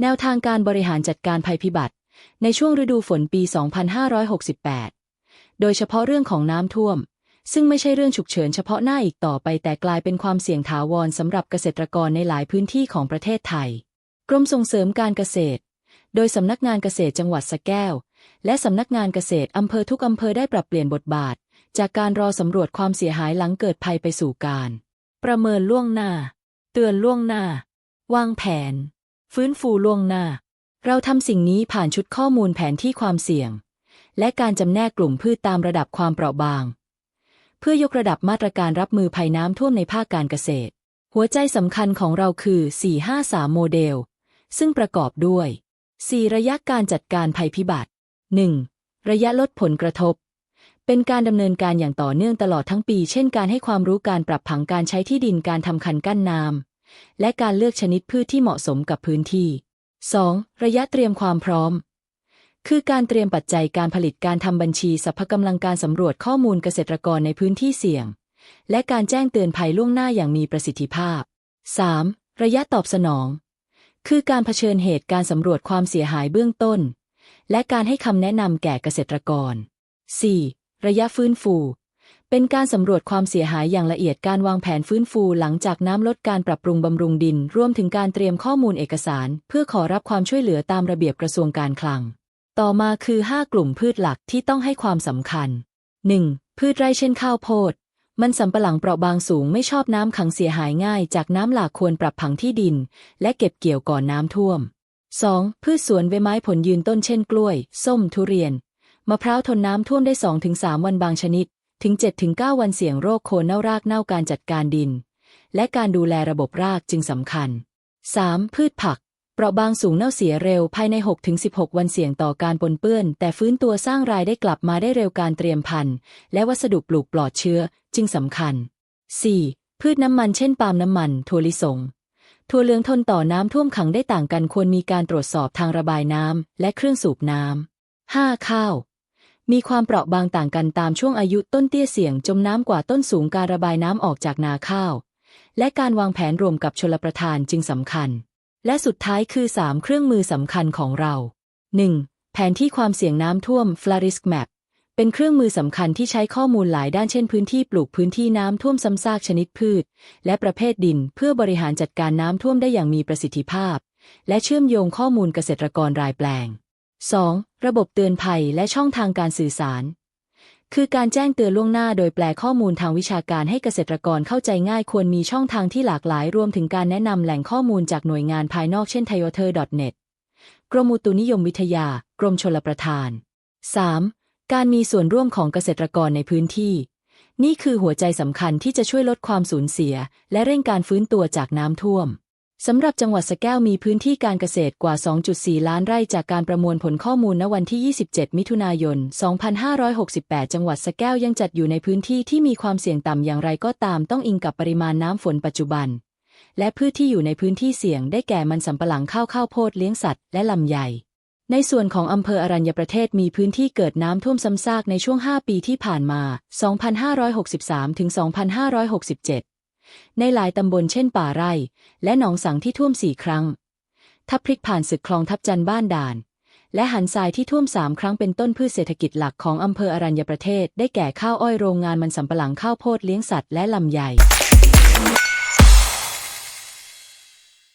แนวทางการบริหารจัดการภัยพิบัติ ในช่วงฤดูฝนปี 2568 โดยเฉพาะเรื่องของน้ำท่วม ซึ่งไม่ใช่เรื่องฉุกเฉินเฉพาะหน้าอีกต่อไป แต่กลายเป็นความเสี่ยงถาวรสำหรับเกษตรกรในหลายพื้นที่ของประเทศไทย กรมส่งเสริมการเกษตร โดยสำนักงานเกษตรจังหวัดสะแก้ว และสำนักงานเกษตรอำเภอทุกอำเภอได้ปรับเปลี่ยนบทบาท จากการรอสำรวจความเสียหายหลังเกิดภัยไปสู่การ ประเมินล่วงหน้า เตือนล่วงหน้า วางแผน ฟื้นฟูล่วงหน้า เราทำสิ่งนี้ผ่านชุดข้อมูลแผนที่ความเสี่ยง และการจำแนกกลุ่มพืชตามระดับความเปราะบาง เพื่อยกระดับมาตรการรับมือภัยน้ำท่วมในภาคการเกษตร หัวใจสำคัญของเราคือ 453 โมเดล ซึ่งประกอบด้วย 4 ระยะการจัดการภัยพิบัติ 1. ระยะลดผลกระทบเป็นการดำเนินการอย่างต่อเนื่องตลอดทั้งปี เช่นการให้ความรู้การปรับผังการใช้ที่ดินการทำคันกั้นน้ำ และการเลือกชนิดพืชที่เหมาะสมกับพื้นที่ 2. ระยะเตรียมความพร้อม คือการเตรียมปัจจัยการผลิตการทำบัญชีสรรพกำลังการสำรวจข้อมูลเกษตรกรในพื้นที่เสี่ยง และการแจ้งเตือนภัยล่วงหน้าอย่างมีประสิทธิภาพ 3. ระยะตอบสนอง คือการเผชิญเหตุการสำรวจความเสียหายเบื้องต้น และการให้คำแนะนำแก่เกษตรกร 4. ระยะฟื้นฟู เป็นการสำรวจความเสียหายอย่างละเอียดการวางแผนฟื้นฟูหลังจากน้ำลดการปรับปรุงบำรุงดิน รวมถึงการเตรียมข้อมูลเอกสาร เพื่อขอรับความช่วยเหลือตามระเบียบกระทรวงการคลัง ต่อมาคือ 5 กลุ่มพืชหลักที่ต้องให้ความสำคัญ 1. พืชไร่เช่นข้าวโพด มันสำปะหลังเปราะบางสูงไม่ชอบน้ำขังเสียหายง่าย จากน้ำหลากควรปรับผังที่ดิน และเก็บเกี่ยวก่อนน้ำท่วม 2. พืชสวนใบไม้ผลยืนต้นเช่นกล้วย ส้ม ทุเรียน มะพร้าวทนน้ำท่วมได้ 2-3 วันบางชนิด ถึง 7-9 วันเสี่ยงโรคโคนเน่ารากเน่าการจัดการดิน และการดูแลระบบรากจึงสำคัญ 3. พืชผัก เปราะบางสูงเน่าเสียเร็วภายใน 6-16 วันเสี่ยงต่อการปนเปื้อน แต่ฟื้นตัวสร้างรายได้กลับมาได้เร็วการเตรียมพันธุ์ และวัสดุปลูกปลอดเชื้อจึงสำคัญ 4. พืชน้ำมันเช่นปาล์มน้ำมันถั่วลิสงถั่วเหลืองทนต่อน้ำท่วมขังได้ต่างกันควรมีการตรวจสอบทางระบายน้ำและเครื่องสูบน้ำ 5. ข้าว มีความเปราะบางต่างกันตามช่วงอายุต้นเตี้ยเสี่ยงจมน้ำกว่าต้นสูงการระบายน้ำออกจากนาข้าว และการวางแผนรวมกับชลประทานจึงสำคัญ และสุดท้ายคือ 3 เครื่องมือสำคัญของเรา 1. แผนที่ความเสี่ยงน้ำท่วม Flarisk Map เป็นเครื่องมือสำคัญที่ใช้ข้อมูลหลายด้านเช่นพื้นที่ปลูกพื้นที่น้ำท่วมซ้ำซากชนิดพืช และประเภทดินเพื่อบริหารจัดการน้ำท่วมได้อย่างมีประสิทธิภาพ และเชื่อมโยงข้อมูลเกษตรกรรายแปลง 2. ระบบเตือนภัยและช่องทางการสื่อสาร คือการแจ้งเตือนล่วงหน้าโดยแปลข้อมูลทางวิชาการให้เกษตรกรเข้าใจง่ายควรมีช่องทางที่หลากหลาย รวมถึงการแนะนำแหล่งข้อมูลจากหน่วยงานภายนอกเช่น t h a y o t e r n e t กรมอุตุนิยมวิทยา กรมชลประทาน 3. การมีส่วนร่วมของเกษตรกรในพื้นที่ นี่คือหัวใจสำคัญที่จะช่วยลดความสูญเสีย และเร่งการฟื้นตัวจากน้ำท่วม สำหรับจังหวัดสะแก้วมีพื้นที่การเกษตรกว่า 2.4 ล้านไร่จากการประมวลผลข้อมูลณวันที่ 27 มิถุนายน 2568 จังหวัดสะแก้วยังจัดอยู่ในพื้นที่ที่มีความเสี่ยงต่ำอย่างไรก็ตามต้องอิงกับปริมาณน้ำฝนปัจจุบัน และพืชที่อยู่ในพื้นที่เสี่ยงได้แก่มันสำปะหลังข้าวข้าวโพดเลี้ยงสัตว์และลำไย ในส่วนของอำเภออรัญญประเทศมีพื้นที่เกิดน้ำท่วมซ้ำซากในช่วง 5 ปีที่ผ่านมา 2563 ถึง 2567 ในหลายตำบลเช่นป่าไร่ และหนองสังที่ท่วมสี่ครั้ง ทับพริกผ่านศึกคลองทับจันบ้านด่าน และหันทรายที่ท่วมสามครั้งเป็นต้นพืชเศรษฐกิจหลักของอำเภออรัญญประเทศ ได้แก่ข้าวอ้อยโรงงานมันสำปะหลังข้าวโพดเลี้ยงสัตว์และลำไย